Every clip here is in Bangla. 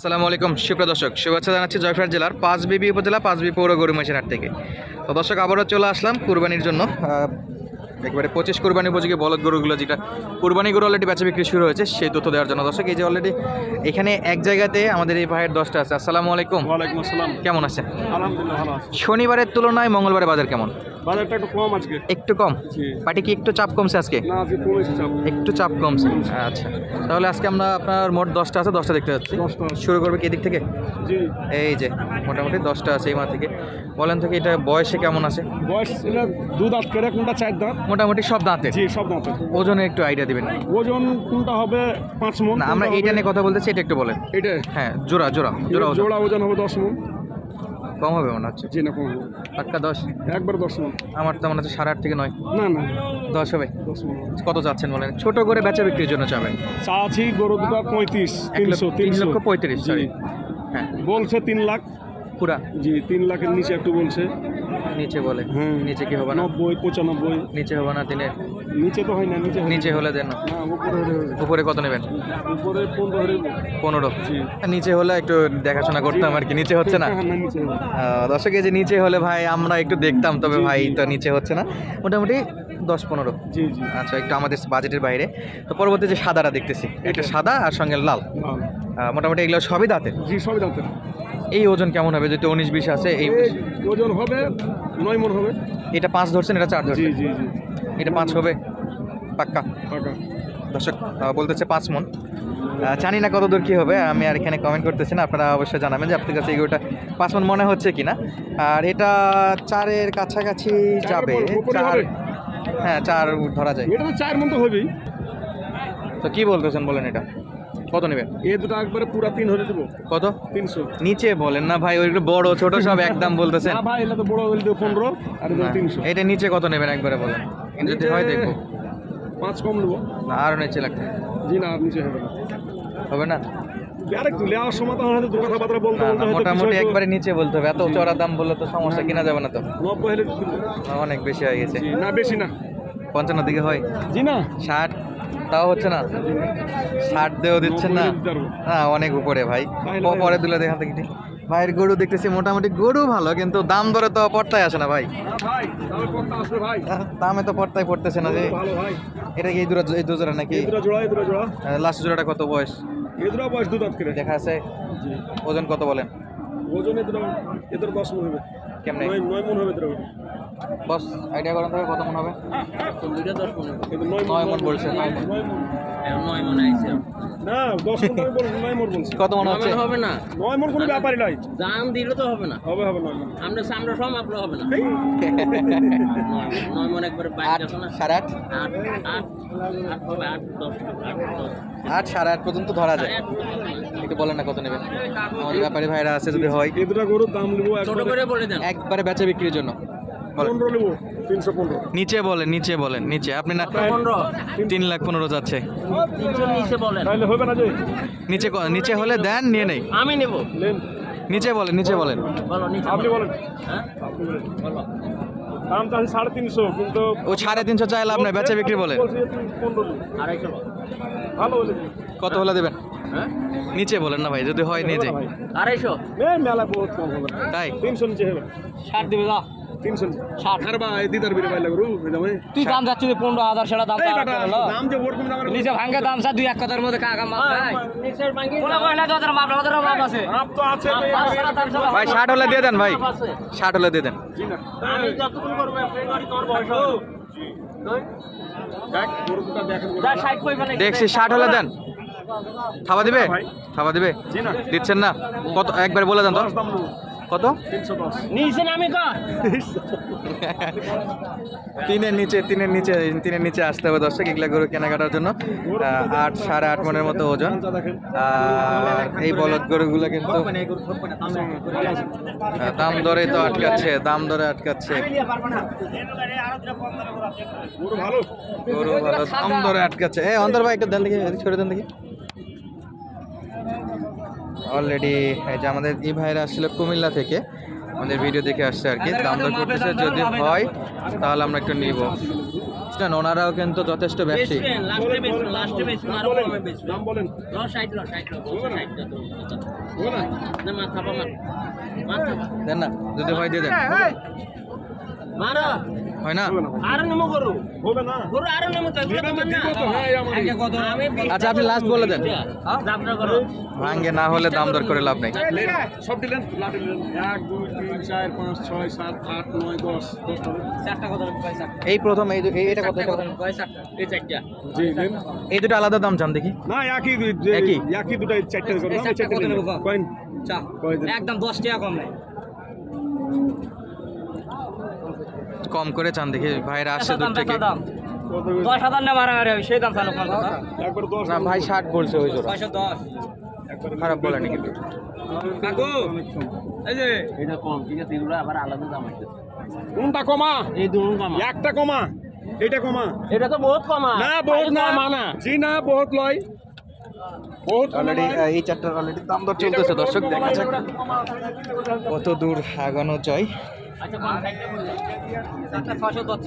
আসসালামু আলাইকুম, সুপ্রিয় দর্শক, শুভেচ্ছা জানাচ্ছি জয়ফাট জেলার পাঁচবিবি উপজেলা পাঁচবি পৌর গরু মহিষের হাট থেকে। তো দর্শক, আবারও চলে আসলাম কুরবানির জন্য। একেবারে পঁচিশ কুরবানি উপযোগী বলদ গরুগুলো যেটা কুরবানি গরু অলরেডি বেচা বিক্রি শুরু হয়েছে সেই তথ্য দেওয়ার জন্য দর্শক এই যে অলরেডি এখানে এক জায়গাতে আমাদের এই ভাইয়ের দশটা আছে। আসসালামু আলাইকুম। আসসালাম। কেমন আছেন? আছি। শনিবারের তুলনায় মঙ্গলবারে বাজার কেমন? বাজারটা একটু কম আজকে। একটু কম? পাটি কি একটু চাপ কমছে আজকে? না আজকে কমেছে চাপ। একটু চাপ কমছে। আচ্ছা। তাহলে আজকে আমরা আপনার মোট দশটা আছে দশটা দেখতে পাচ্ছি শুরু করবে কি দিক থেকে? এই যে মোটামুটি দশটা আছে এই মা থেকে। বলেন থেকে এটা বয়সে কেমন আছে? বয়স এটা দু দাঁত করে কোনটা চার দাঁত মোটামুটি সব দাঁতে? জি সব দাঁতের ওজনে একটু আইডিয়া দিবেন। ওজন কোনটা হবে পাঁচ মন না আমরা এইটা নিয়ে কথা বলতেছি এটা একটু বলেন। এটা? হ্যাঁ জোড়া জোড়া জোড়া ওজন। জোড়া ওজন হবে দশ মন। কম হবে মনে হচ্ছে? জি না কম হবে। পাক্কা দশ? একবার দশ মন। আমার তো মনে হচ্ছে সাড়ে আট থেকে নয়। না না। দশ হবে? দশ মন কত চাচ্ছেন বলেন? ছোট করে বেচা বিক্রির জন্য চাবেন। চাচ্ছি গরু দুটা পঁয়ত্রিশ তিনশো তিন লক্ষ পঁয়ত্রিশ। হ্যাঁ। বলছে তিন লাখ। পুরা। জি তিন লাখের নিচে একটু বলছে। নিচে বলে হ্যাঁ নিচে কি হবে না? নব্বই পঁচানব্বই। নিচে হবে না দিনে নিচে তো হয় না নিচে নিচে হলে দেন। উপরে উপরে কত নেবেন? উপরে পনেরো নিচে হলে একটু দেখাশোনা করতাম আর কি নিচে হচ্ছে না? হ্যাঁ, না নিচে দর্শক এই যে নিচে হলে ভাই আমরা একটু দেখতাম তবে ভাই তো নিচে হচ্ছে না। মোটামুটি দশ পনেরো। জি জি। আচ্ছা একটু আমাদের বাজেটের বাইরে। তো পরবর্তী যে সাদাটা দেখতেছি একটা সাদা আর সঙ্গে লাল। মোটামুটি এগুলো সবই দাঁতের? জি সবই দাঁতের। এই ওজন কেমন হবে? যেহেতু উনিশ বিশ আছে এই ওজন হবে নয় মন হবে। এটা পাঁচ ধরছেন এটা চার জি ধরছেন? জি জি এটা পাঁচ হবে? পাক্কা? টাকা দর্শক বলতেছে পাঁচ মন। জানি না কত দূর কী হবে আমি আর এখানে কমেন্ট করতেছি না আপনারা অবশ্যই জানাবেন যে আপনার কাছে এগুলোটা পাঁচ মন মনে হচ্ছে কি না আর এটা চারের কাছাকাছি যাবে চার হ্যাঁ চার ধরা যায়। এটা তো চার মন তো হবেই। তো কী বলতেছেন বলেন এটা? কত নেবেন? এ দুটো একবারে পুরা তিন হলে দেবো। কত? তিনশো। নিচে বলেন না ভাই ওইগুলো বড় ছোট সব একদম বলতেছেন। না ভাই এটা তো বড় হলে দেবো পনেরো আর তিনশো। এটা নিচে কত নেবেন একবারে বলেন? যদি হয় দেখব। পাঁচ কম নেব। না আরও নিচে লাগবে জি না আর নিচে হবে না। হবে না? মোটামুটি একবারে নিচে বলতে হবে। এত চড়া দাম বললে তো সমস্যা কিনা যাবে না তো। অনেক বেশি হয়ে গেছে। না বেশি না। পঞ্চান্ন দিকে হয়। জি না। ষাট। তাও হচ্ছে না। ষাট দিয়েও দিচ্ছেন না। না অনেক উপরে ভাই। পরে দিলে দেখান থেকে ভাইয়ের গরু দেখতেছি মোটামুটি গরু ভালো কিন্তু দাম ধরে তো পড়তায় আসে না ভাই। দামে তো পড়তায় পড়তেছে না যে। এটা কি এই দুজোড়া নাকি? লাস্ট জোড়াটা কত বয়স? বয়স দু করে। দেখা আছে। ওজন কত বলেন? ওজন এদের দশ মন হবে। কেমনে? নয় মন হবে বস আইডিয়া করেন তবে কত মন হবে? নয় নয় মন বলছে নয় মন। নয় মন না দশ মন আমি বলছি নয় মন বলছি। কত মন হচ্ছে? হবে না। নয় মন কোনো ব্যাপারই নাই। দাম দিলে তো হবে না। হবে হবে নয় মন। আমরা আমরা সব আপনার হবে না। নয় নয় মন একবারে বাইক আট না। সাড়ে আট? আট আট আট হবে আট দশ। আট সাড়ে আট পর্যন্ত ধরা যায়। একটু বলেন না কত নেবেন? আমাদের ব্যাপারী ভাইরা আছে যদি হয়। এই দুটো গরুর দাম নেব ছোট একবারে করে বলে দেন। একবারে বেচা বিক্রির জন্য। পনেরো নেব তিনশো পনেরো। নিচে বলেন নিচে বলেন নিচে। আপনি না পনেরো। তিন লাখ পনেরো যাচ্ছে। নিচে বলেন। তাহলে হবে না যে? নিচে নিচে হলে দেন নিয়ে নেই। আমি নেব। নিচে বলেন নিচে বলেন। আপনি বলেন। হ্যাঁ? বলেন দাম সাড়ে তিনশো কিন্তু ও সাড়ে তিনশো চাই লাভ নাই বেচা বিক্রি বলে বলছি যে তুমি পনেরো নিও। আড়াইশো বলো। ভালো কত হলে দেবেন? হ্যাঁ? নিচে বলেন না ভাই যদি হয় নিয়ে যাই আড়াইশো? মেলা বহুত কম হবে। তাই? তিনশো নিচে হবে। ষাট দিবে যা তিনশো। ষাট। আর ভাই দিদার বিরে ভাই লাগরু এই তুই দাম পনেরো হাজার সেটা দাম যে নিচে ভাঙ্গে দাম স্যার দুই এক কথার মধ্যে কাকা মাপ দেয়। বলে কয় না তো ওদের মাপ ওদের মাপ আছে। আপ তো আছে মাপ আছে, দাম সব ভাই ষাট হলে দিয়ে দেন ভাই। ষাট হলে দিয়ে দেন। আমি যতক্ষণ করব তোমার বয়স দেখছি ষাট হলে দেন। থাবা দিবে? থাবা দিবে? দিচ্ছেন না? কত একবার বলে দেন তো। কত? নিচে নামি তিনের নিচে তিনের নিচে তিনের নিচে আসতে হবে দর্শক এগুলা গরু কেনাকাটার জন্য। আট সাড়ে আট মনের মতো ওজন। আর এই বলদ গরুগুলো কিন্তু দাম দরে তো আটকাচ্ছে দাম দরে আটকাচ্ছে। গরু ভালো। দাম দরে আটকাচ্ছে। এই অন্তর ভাই একটু দেন দেখি সরে দেন দেখি। অলরেডি এই যে আমাদের এই ভাইরা আসছিল কুমিল্লা থেকে আমাদের ভিডিও দেখে আসছে আর কি। দাম দর করতেছে যদি হয় তাহলে আমরা একটু নিব। বুঝলেন ওনারাও কিন্তু যথেষ্ট ব্যবসায়ী। দেন না যদি হয় দিয়ে দেন। মারো। হয় না? আরও নেমো হবে গরু আরও নেমো তো হ্যাঁ, আচ্ছা, আপনি last বলে দেন। ভাঙ্গে না হলে দাম দর করে লাভ নেই। সব দিলেন? এক দুই তিন চার পাঁচ ছয় সাত আট নয় দশ এই প্রথম এই এটা কত? এটা কত? পয়সা এই চারটা। এই দুটো আলাদা দাম চান দেখি। না একই দুই- একই? একই দুটাই চারটে? কয়েন? একদম দশ টাকা কম নেই। কম করে চান দেখি ভাইরা আসছে দূর থেকে। দশ হাজার না মারামারি হবে সেই দাম চালু না ভাই ষাট বলছে ওই একবার খারাপ বলেনি কিন্তু। কাকু এই যে। এটা কম ঠিক আছে এগুলো আবার আলাদা দাম আছে। কোনটা কমা? এই দুটো কম। একটা কমা? এটা কমা? এটা তো বহুত কম। না বহুত না। মানা। জি না বহুত লয়। বহুত অলরেডি এই চারটার অলরেডি দাম দর চলতেছে দর্শক দেখা যাক। কত দূর আগানো যায়। আচ্ছা চারটা দশ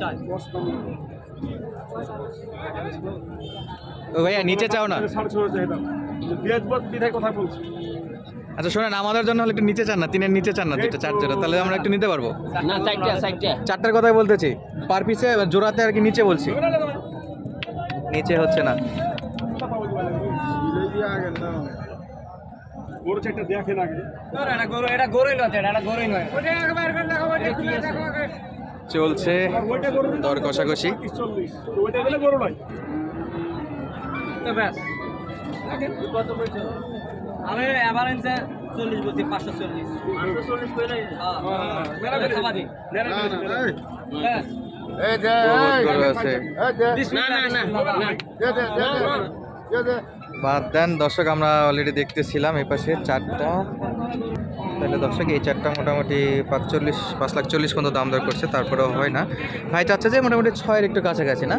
ও ভাইয়া নিচে চাও না? কথা বলছি আচ্ছা শোনেন আমাদের জন্য হলে একটু নিচে চান না তিনের নিচে চান না দুটো চার জোড়া। তাহলে আমরা একটু নিতে পারব। না চারটা চারটা। চারটার কথাই বলতেছি পার পিসে জোড়াতে আর কি নিচে বলছি। নিচে হচ্ছে না। বড় চারটা দেখে না আগে। চলছে দর কষাকষি। আমি এবার আনছে চল্লিশ বলছি পাঁচশো চল্লিশ আছে না না না না। বাদ দেন, দর্শক, আমরা অলরেডি দেখতেছিলাম এই পাশে চারটা। তাহলে দর্শক, এই চারটা মোটামুটি পাঁচচল্লিশ, পাঁচ লাখ চল্লিশ পর্যন্ত দাম দর করছে, তারপরেও হয় না। ভাই চাচ্ছে যে মোটামুটি ছয়ের একটু কাছাকাছি, না?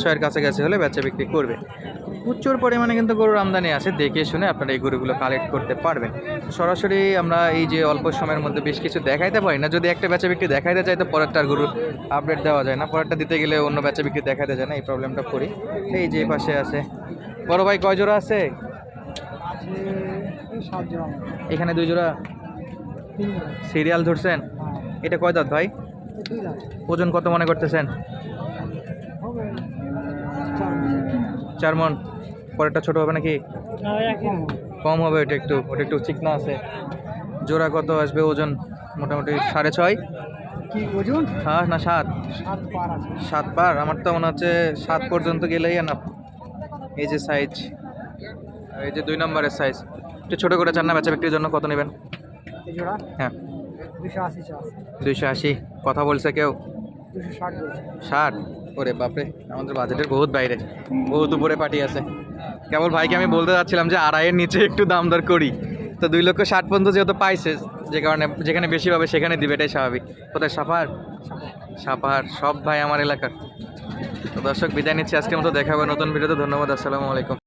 ছয়ের কাছাকাছি হলে বেচা বিক্রি করবে। প্রচুর পরিমাণে কিন্তু গরুর আমদানি আছে, দেখে শুনে আপনারা এই গরুগুলো কালেক্ট করতে পারবেন। সরাসরি আমরা এই যে অল্প সময়ের মধ্যে বেশ কিছু দেখাইতে পারি না, যদি একটা বেচা বিক্রি দেখাইতে চাই তো পরেরটার গরুর আপডেট দেওয়া যায় না। পরেরটা দিতে গেলে অন্য বেচা বিক্রি দেখাইতে যায় না, এই প্রবলেমটা করি। এই যে পাশে আছে বড় ভাই কয় জোড়া আছে? এখানে দুই জোড়া? সিরিয়াল ধরছেন? এটা কয় দাঁত ভাই? ওজন কত মনে করতেছেন? চার মন। পরেরটা ছোট হবে নাকি? কম হবে ওটা একটু ওটা একটু চিকনা আছে। জোড়া কত আসবে ওজন? মোটামুটি সাড়ে ছয়? কি ওজন? হ্যাঁ না সাত? সাত পার আমার তো মনে হচ্ছে সাত পর্যন্ত গেলেই না এই যে সাইজ এই যে দুই নম্বরের সাইজ একটু ছোটো করে চান না বেচা বিক্রির জন্য কত নেবেন? হ্যাঁ। দুইশো আশি কথা বলছে কেউ? ষাট ওরে বাপরে আমাদের বাজেটের বহুত বাইরে বহুত উপরে পার্টি আছে। কেবল ভাইকে আমি বলতে যাচ্ছিলাম যে আড়াইয়ের নিচে একটু দাম দর করি। তো দুই লক্ষ ষাট পর্যন্ত যেহেতু পাইছে যে কারণে যেখানে বেশি পাবে সেখানে দিবে এটাই স্বাভাবিক। কোথায় সাপাহার সাপাহার সব ভাই আমার এলাকার। দর্শক বিদায় নিচ্ছি। আজকের মতো দেখা হবে নতুন ভিডিওতে। ধন্যবাদ আসসালামু আলাইকুম।